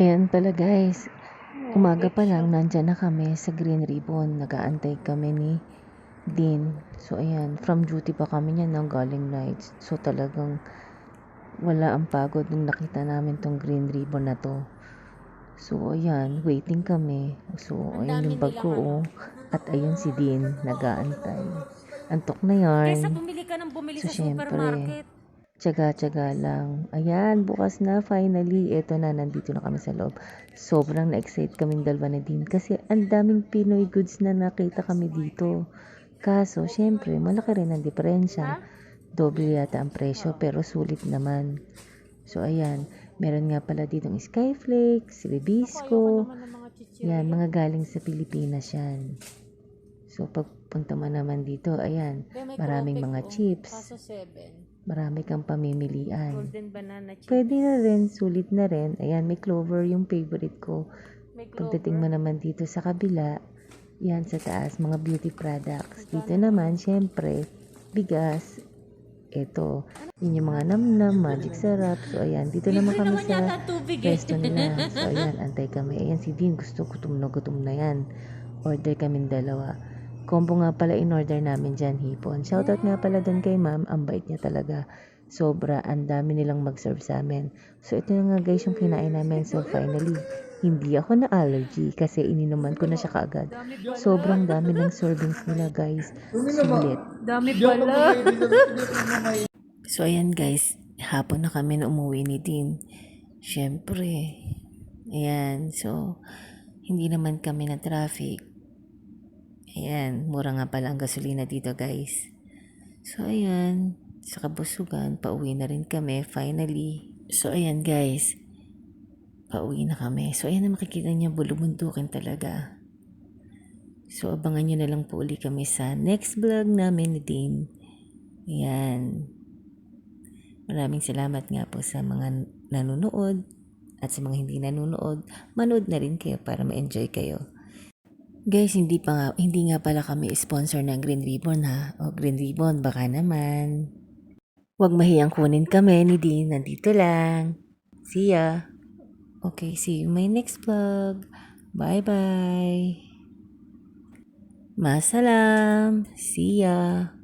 Ayan pala guys, umaga pa lang nandyan na kami sa Green Ribbon. Nagaantay kami ni Dean. So ayan, from duty pa kami niyan ng galing nights. So talagang wala ang pagod nung nakita namin tong Green Ribbon na to. So ayan, waiting kami. So ayan yung bag ko nilang oh. At ayun si Dean, nagaantay. Antok na Kaysa yarn. bumili ka ng bumili So, sa syempre, supermarket. Tsaga-tsaga lang. Ayan, bukas na finally. Eto na, nandito na kami sa loob. Sobrang na-excite kaming dalawa na din kasi ang daming Pinoy goods na nakita kami dito. Kaso, syempre, malaki rin ang diferensya. Doble yata ang presyo pero sulit naman. So, ayan. Meron nga pala ditong Skyflakes, Ribisco. Yan, mga galing sa Pilipinas yan. So, pagpunta mo naman dito, ayan, maraming mga chips. Kaso 7. marami kang pamimilian. Pwede na rin, sulit na rin. Ayan, may clover yung favorite ko. Pagdating mo naman dito sa kabila, yan sa taas, mga beauty products. Dito naman, syempre, bigas. Ito, yun yung mga namnam, magic sarap. So, ayan, dito naman kami sa tubig eh. Nila. So, ayan, antay kami. Ayan, si Dean, gusto, gutom na gutom na yan. Order kami dalawa. Combo nga pala in-order namin dyan, hipon. Shoutout nga pala doon kay ma'am. Ang bait niya talaga. Sobra, ang dami nilang mag-serve sa amin. So, ito na nga guys yung kinain namin. So, finally, hindi ako na-allergy kasi ininuman ko na siya kaagad. Sobrang dami ng servings nila guys. Sulit. Dami pala. So, ayan guys, hapon na kami na umuwi ni Dean. Siyempre, ayan, so, hindi naman kami na traffic. Ayan, mura nga pala ang gasolina dito guys. So, ayan, sa kabusugan, pauwi na rin kami, finally. So, ayan guys, pauwi na kami. So, ayan na makikita niyo, bulubuntukin talaga. So, abangan nyo na lang po uli kami sa next vlog namin ni Dean. Ayan. Maraming salamat nga po sa mga nanonood at sa mga hindi nanonood. Manood na rin kayo para ma-enjoy kayo. Guys, hindi pa nga, hindi nga pala kami sponsor ng Green Ribbon ha. O Green Ribbon, baka naman. Huwag mahiyang kunin kami ni Dean. Nandito lang. See ya. Okay, see you my next vlog. Bye-bye. Masalam. See ya.